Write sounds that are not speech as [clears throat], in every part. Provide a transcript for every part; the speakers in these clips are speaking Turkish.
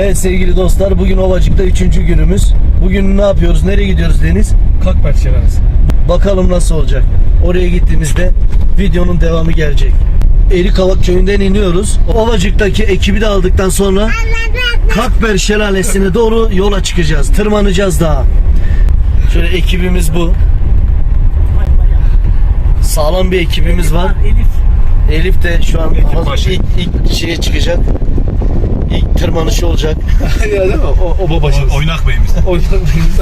Evet sevgili dostlar bugün Ovacık'ta üçüncü günümüz. Bugün ne yapıyoruz? Nereye gidiyoruz Deniz? Kakberk Şelalesi. Bakalım nasıl olacak. Oraya gittiğimizde videonun devamı gelecek. Erikavak köyünden iniyoruz. Ovacık'taki ekibi de aldıktan sonra Kakber Şelalesi'ne doğru yola çıkacağız. Tırmanacağız daha. Şöyle ekibimiz bu. Sağlam bir ekibimiz var. Elif. Elif de şu an hazır- başı. ilk, ilk şeye çıkacak. İlk tırmanışı olacak. [laughs] ya değil mi? O, o babacığız. Oynak beyimiz. Oynak beyimiz.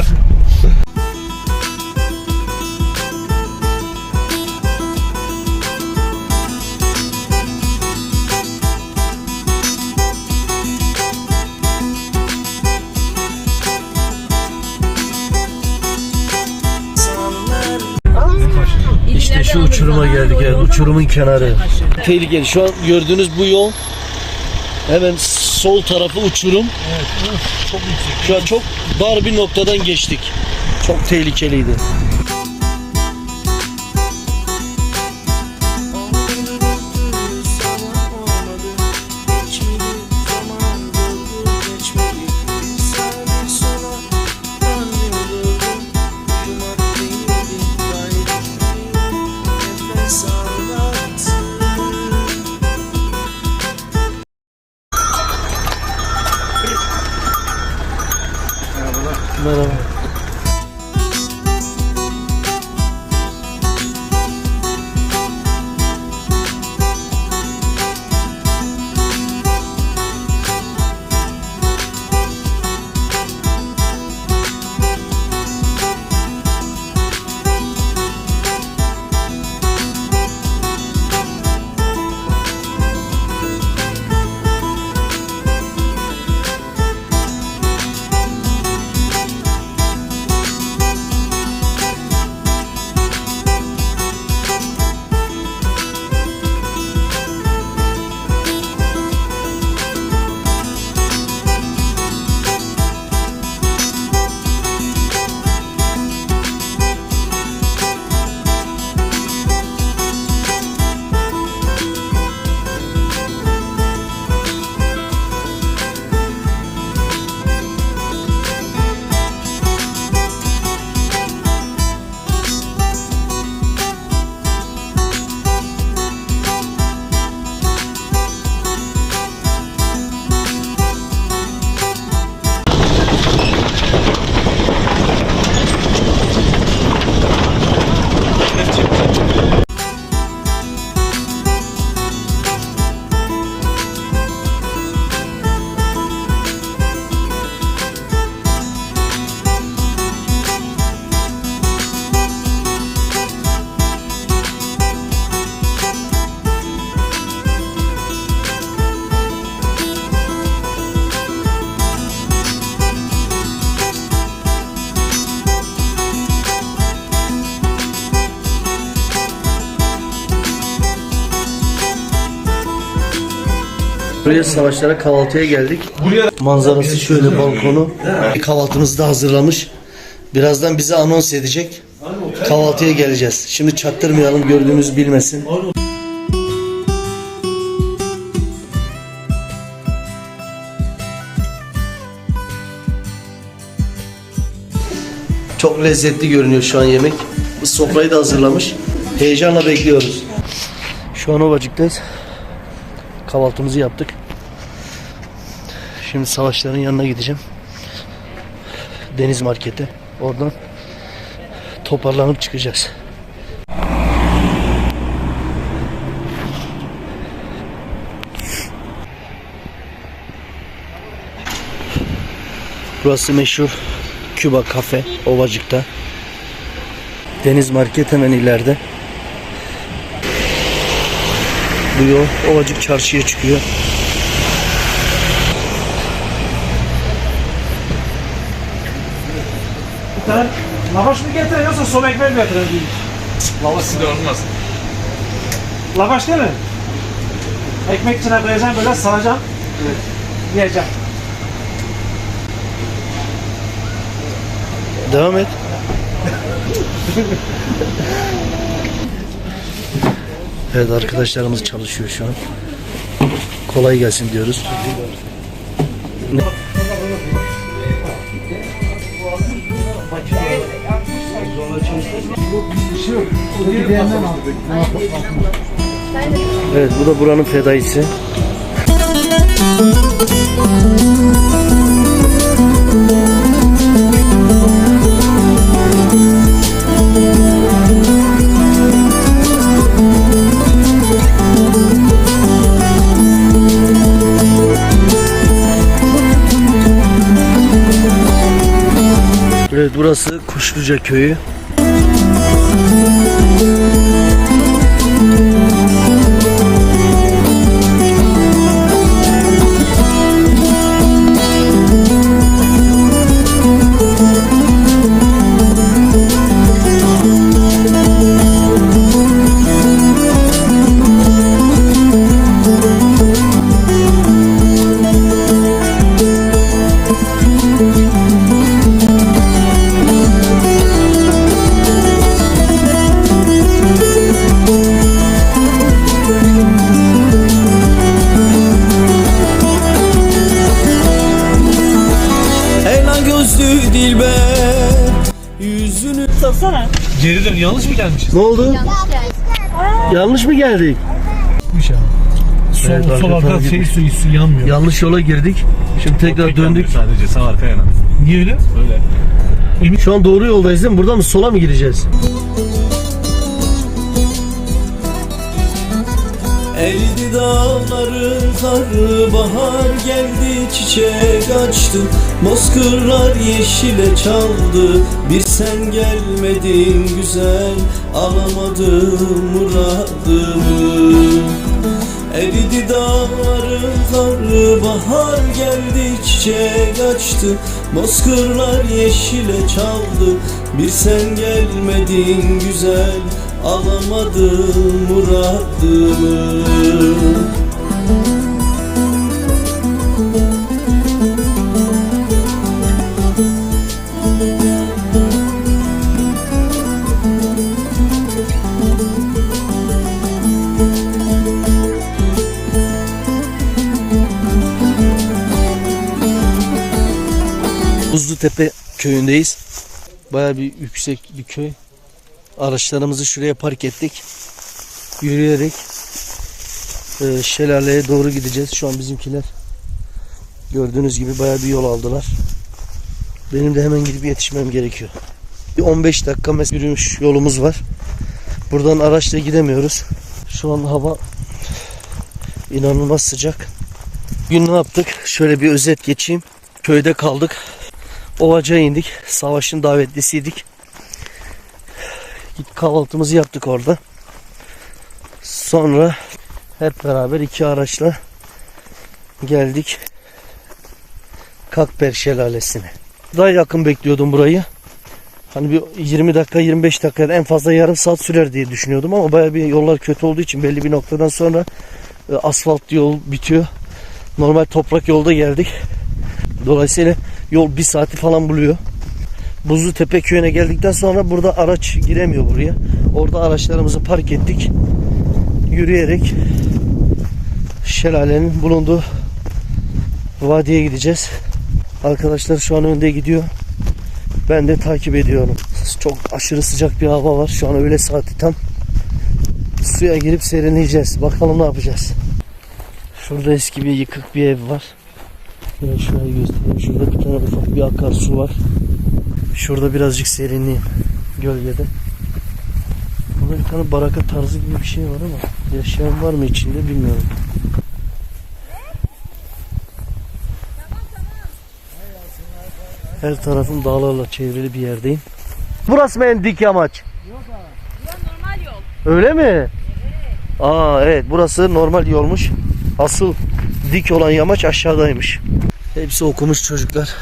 Evet, uçurumun kenarı. Tehlikeli. Şu an gördüğünüz bu yol hemen sol tarafı uçurum. Çok yüksek. Şu an çok dar bir noktadan geçtik. Çok tehlikeliydi. little Buraya savaşlara kahvaltıya geldik. Manzarası şöyle balkonu. Kahvaltımızı da hazırlamış. Birazdan bize anons edecek. Kahvaltıya geleceğiz. Şimdi çaktırmayalım gördüğümüz bilmesin. Çok lezzetli görünüyor şu an yemek. Sofrayı da hazırlamış. Heyecanla bekliyoruz. Şu an Ovacık'tayız. Kahvaltımızı yaptık. Şimdi savaşların yanına gideceğim. Deniz markete. Oradan toparlanıp çıkacağız. Burası meşhur Küba Kafe Ovacık'ta. Deniz Market hemen ileride. Bu yol Ovacık Çarşı'ya çıkıyor. bir tane lavaş mı getirin yoksa soba ekmeği mi getirin? Lavası da olmaz. Lavaş değil mi? Ekmek içine koyacağım böyle saracağım. Yiyeceğim. Devam et. [laughs] Evet arkadaşlarımız çalışıyor şu an. Kolay gelsin diyoruz. Evet bu da buranın fedaisi. Evet burası Kuşluca köyü. Ne oldu? Yanlış mı geldik? Gitmiş ya. Sol, Evet, sol arka tarafa şey su, su yanmıyor. Yanlış yola girdik. Şimdi tekrar döndük. Sadece sağ arka yana. Niye öyle? Öyle. Şu an doğru yoldayız değil mi? Buradan mı sola mı gireceğiz? Eridi dağların karı Bahar geldi çiçek açtı Bozkırlar yeşile çaldı. Bir sen gelmedin güzel Alamadım muradımı Eridi dağların karı Bahar geldi çiçek açtı. Bozkırlar yeşile çaldı. Bir sen gelmedin güzel Alamadım muradımı Buzlutepe köyündeyiz. Baya bir yüksek bir köy. Araçlarımızı şuraya park ettik. Yürüyerek e, şelaleye doğru gideceğiz. Şu an bizimkiler gördüğünüz gibi baya bir yol aldılar. Benim de hemen gidip yetişmem gerekiyor. Bir 15 dakika mes- yürümüş yolumuz var. Buradan araçla gidemiyoruz. Şu an hava inanılmaz sıcak. Bugün ne yaptık? Şöyle bir özet geçeyim. Köyde kaldık. Ovacı'ya indik. Savaşın davetlisiydik. Git kahvaltımızı yaptık orada. Sonra hep beraber iki araçla geldik Kakper Şelalesi'ne. Daha yakın bekliyordum burayı. Hani bir 20 dakika 25 dakika en fazla yarım saat sürer diye düşünüyordum ama baya bir yollar kötü olduğu için belli bir noktadan sonra e, asfalt yol bitiyor. Normal toprak yolda geldik. Dolayısıyla yol bir saati falan buluyor. Buzlu Tepe köyüne geldikten sonra burada araç giremiyor buraya. Orada araçlarımızı park ettik. Yürüyerek şelalenin bulunduğu vadiye gideceğiz. Arkadaşlar şu an önde gidiyor. Ben de takip ediyorum. Çok aşırı sıcak bir hava var. Şu an öğle saati tam. Suya girip serinleyeceğiz. Bakalım ne yapacağız. Şurada eski bir yıkık bir ev var. Şöyle şurayı göstereyim. Şurada bir tane ufak bir akarsu var. Şurada birazcık serinleyeyim. Gölgede. Burada bir tane baraka tarzı gibi bir şey var ama yaşayan var mı içinde bilmiyorum. Her tarafım dağlarla çevrili bir yerdeyim. Burası en dik yamaç? normal yol. Öyle mi? Aa evet burası normal yolmuş. Asıl dik olan yamaç aşağıdaymış. Hepsi okumuş çocuklar.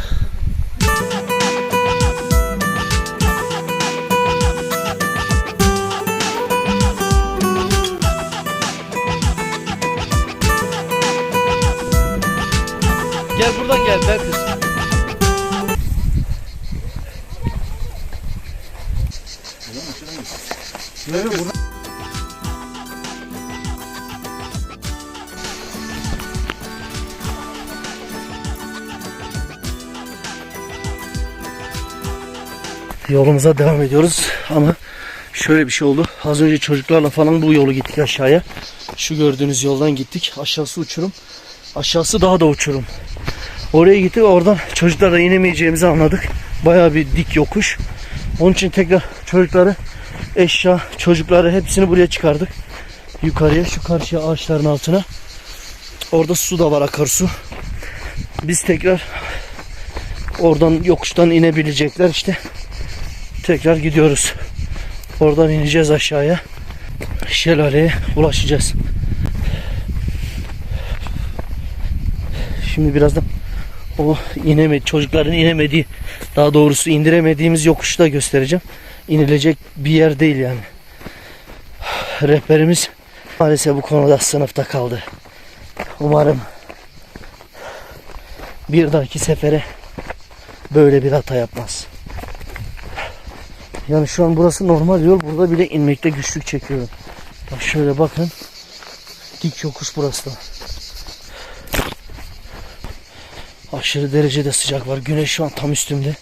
Yolumuza devam ediyoruz ama şöyle bir şey oldu. Az önce çocuklarla falan bu yolu gittik aşağıya. Şu gördüğünüz yoldan gittik. Aşağısı uçurum. Aşağısı daha da uçurum. Oraya gittik oradan çocuklarla inemeyeceğimizi anladık. Bayağı bir dik yokuş. Onun için tekrar çocukları, eşya, çocukları hepsini buraya çıkardık. Yukarıya, şu karşıya ağaçların altına. Orada su da var akarsu. Biz tekrar oradan yokuştan inebilecekler işte. Tekrar gidiyoruz. Oradan ineceğiz aşağıya. Şelaleye ulaşacağız. Şimdi birazdan o inemedi çocukların inemediği daha doğrusu indiremediğimiz yokuşu da göstereceğim. İnilecek bir yer değil yani. Rehberimiz maalesef bu konuda sınıfta kaldı. Umarım bir dahaki sefere böyle bir hata yapmaz. Yani şu an burası normal yol. Burada bile inmekte güçlük çekiyorum. Bak şöyle bakın. Dik yokuş burası da. Aşırı derecede sıcak var. Güneş şu an tam üstümde.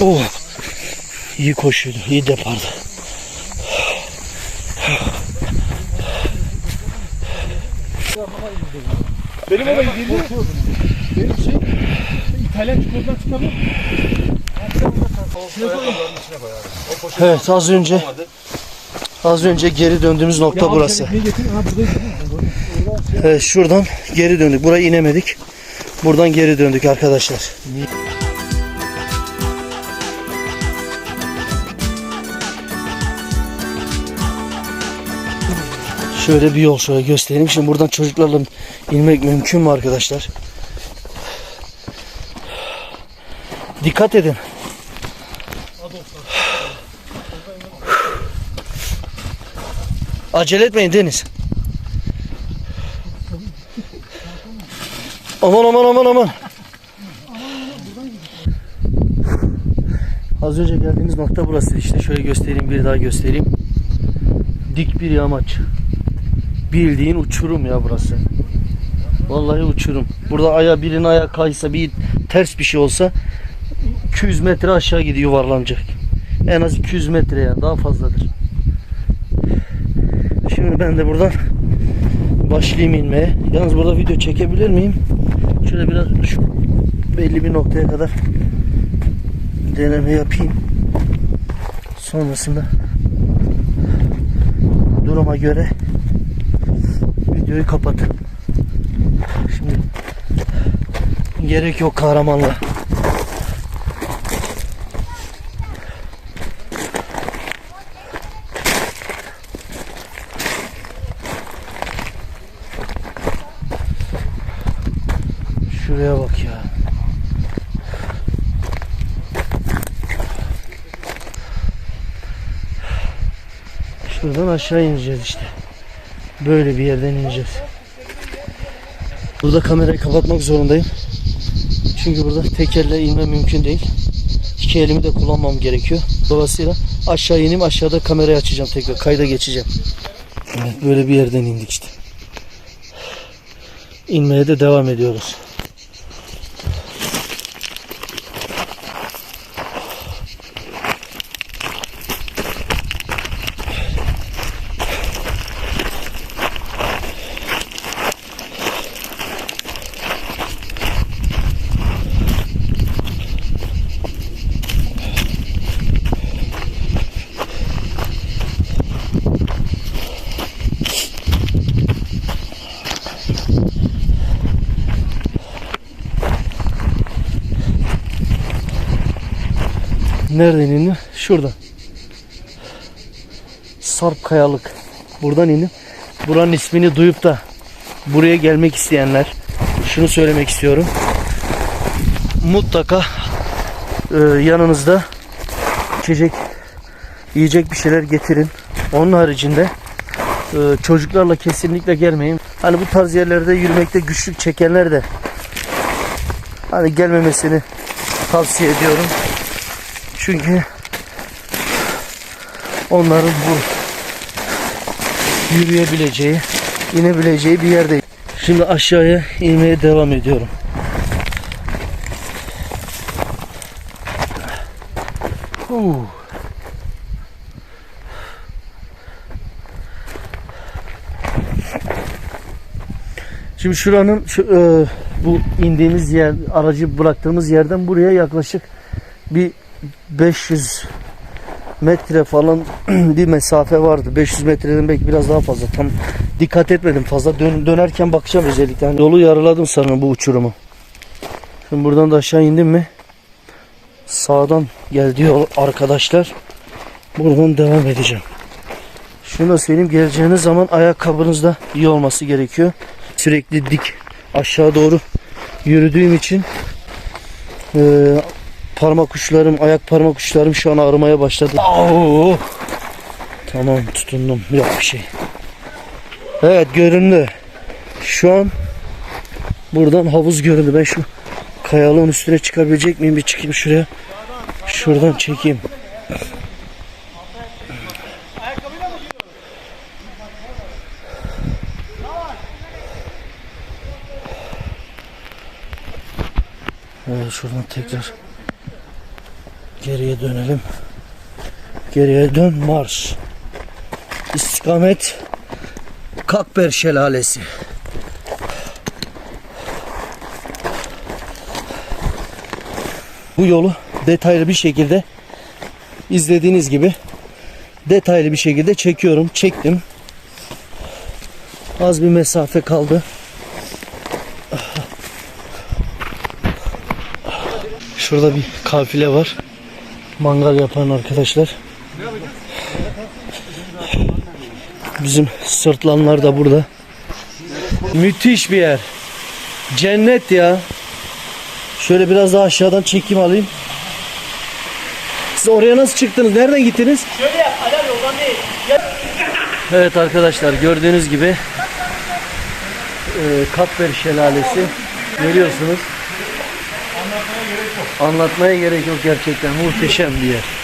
Oh. İyi koşuyordu. iyi depardı. Benim değil mi? Benim şey İtalyan çikolatadan çıkamıyor. Evet az önce az önce geri döndüğümüz nokta burası. Evet şuradan geri döndük. Buraya inemedik. Buradan geri döndük arkadaşlar. Şöyle bir yol şöyle göstereyim. Şimdi buradan çocuklarla inmek mümkün mü arkadaşlar? Dikkat edin. Acele etmeyin Deniz. Aman aman aman aman. Az önce geldiğimiz nokta burası işte. Şöyle göstereyim bir daha göstereyim. Dik bir yamaç. Bildiğin uçurum ya burası. Vallahi uçurum. Burada aya birinin ayağı kaysa bir ters bir şey olsa 200 metre aşağı gidiyor yuvarlanacak. En az 200 metre yani daha fazladır. Şimdi ben de buradan başlayayım inmeye. Yalnız burada video çekebilir miyim? Şöyle biraz şu belli bir noktaya kadar deneme yapayım. Sonrasında duruma göre videoyu kapatın. Şimdi gerek yok kahramanla. Şuraya bak ya. Şuradan aşağı ineceğiz işte. Böyle bir yerden ineceğiz. Burada kamerayı kapatmak zorundayım. Çünkü burada tek elle inme mümkün değil. İki elimi de kullanmam gerekiyor. Dolayısıyla aşağı ineyim aşağıda kamerayı açacağım tekrar. Kayda geçeceğim. Evet böyle bir yerden indik işte. İnmeye de devam ediyoruz. Nereden indim? Şuradan. Sarp Kayalık. Buradan indim. Buranın ismini duyup da buraya gelmek isteyenler şunu söylemek istiyorum. Mutlaka e, yanınızda içecek, yiyecek bir şeyler getirin. Onun haricinde e, çocuklarla kesinlikle gelmeyin. Hani bu tarz yerlerde yürümekte güçlük çekenler de hani gelmemesini tavsiye ediyorum. Çünkü onların bu yürüyebileceği, inebileceği bir yer değil. Şimdi aşağıya inmeye devam ediyorum. Huu. Şimdi şuranın şu, e, bu indiğimiz yer aracı bıraktığımız yerden buraya yaklaşık bir 500 metre falan [clears throat] bir mesafe vardı. 500 metreden belki biraz daha fazla. Tam dikkat etmedim fazla. Dön, dönerken bakacağım özellikle. Yani yolu yarıladım sanırım bu uçurumu. Şimdi buradan da aşağı indim mi? Sağdan geldi yol arkadaşlar. Buradan devam edeceğim. Şunu da söyleyeyim geleceğiniz zaman ayakkabınızda iyi olması gerekiyor. Sürekli dik aşağı doğru yürüdüğüm için eee, parmak uçlarım, ayak parmak uçlarım şu an ağrımaya başladı. Au! Tamam tutundum. Yok bir şey. Evet göründü. Şu an buradan havuz göründü. Ben şu kayalığın üstüne çıkabilecek miyim? Bir çıkayım şuraya. Şuradan çekeyim. Evet şuradan tekrar geriye dönelim. Geriye dön marş. İstikamet Kakber Şelalesi. Bu yolu detaylı bir şekilde izlediğiniz gibi detaylı bir şekilde çekiyorum. Çektim. Az bir mesafe kaldı. Şurada bir kafile var. Mangal yapan arkadaşlar. Bizim sırtlanlar da burada. Müthiş bir yer. Cennet ya. Şöyle biraz daha aşağıdan çekim alayım. Siz oraya nasıl çıktınız? Nereden gittiniz? Şöyle yap. yoldan değil. Evet arkadaşlar gördüğünüz gibi e, Kapver Şelalesi görüyorsunuz. Anlatmaya gerek yok gerçekten muhteşem bir yer.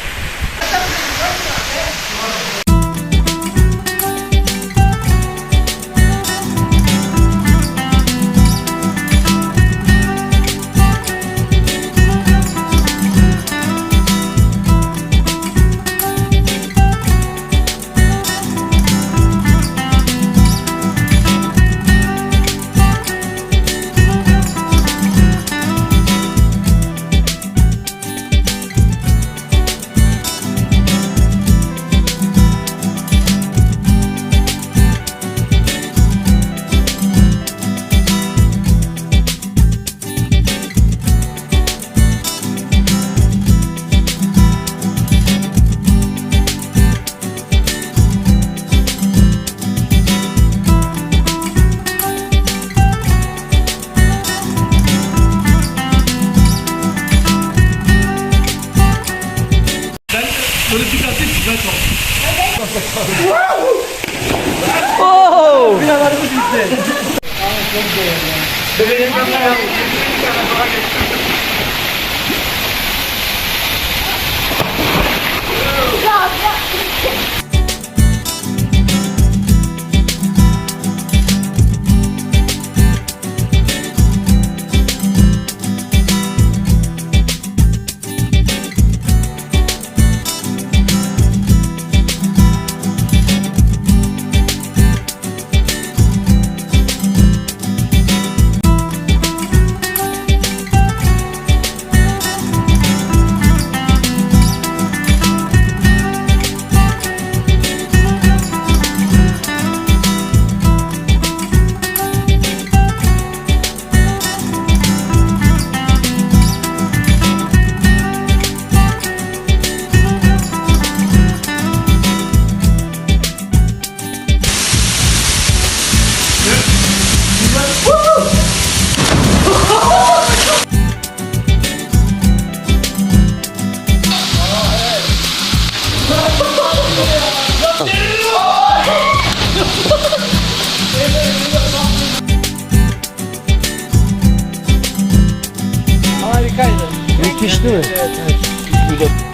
ederim.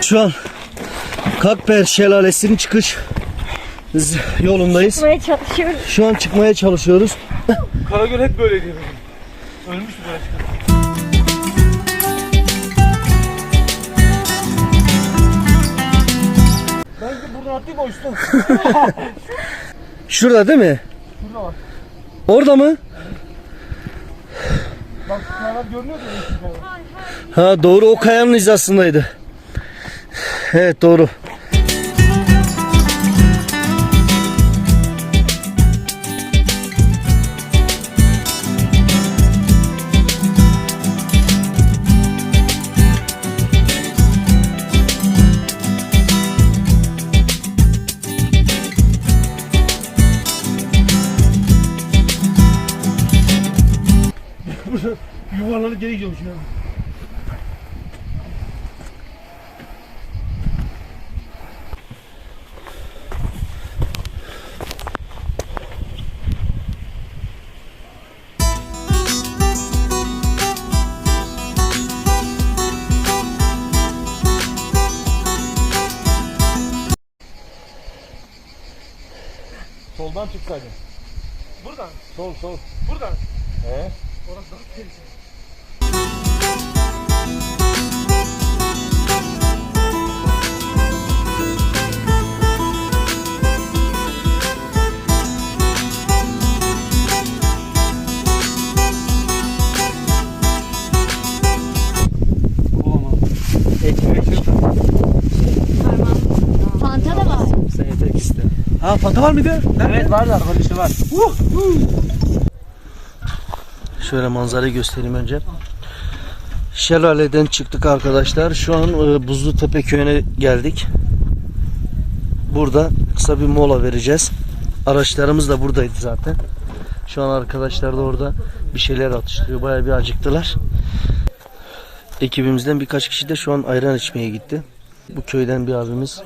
Şu an Kakper Şelalesi'nin çıkış yolundayız. Çıkmaya çalışıyoruz. Şu an çıkmaya çalışıyoruz. Karagöl hep böyleydi. Ölmüş bu çıkan. O üstten. Şurada değil mi? Şurada var. Orada mı? Bak kayalar görünüyor da. Ha doğru o kayanın hizasındaydı. Evet doğru. Yuvarlanıp geri gidiyormuş ya. Soldan çıksaydın. Buradan. Sol sol. Buradan. He? Orası daha tehlikeli. Fanta var mıydı? Evet var da işte var. Şöyle manzarayı göstereyim önce. Şelaleden çıktık arkadaşlar. Şu an e, Buzlutepe köyüne geldik. Burada kısa bir mola vereceğiz. Araçlarımız da buradaydı zaten. Şu an arkadaşlar da orada bir şeyler atıştırıyor. Bayağı bir acıktılar. Ekibimizden birkaç kişi de şu an ayran içmeye gitti. Bu köyden bir abimiz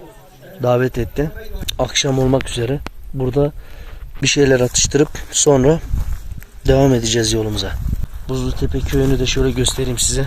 davet etti. Akşam olmak üzere. Burada bir şeyler atıştırıp sonra devam edeceğiz yolumuza. Buzlutepe köyünü de şöyle göstereyim size.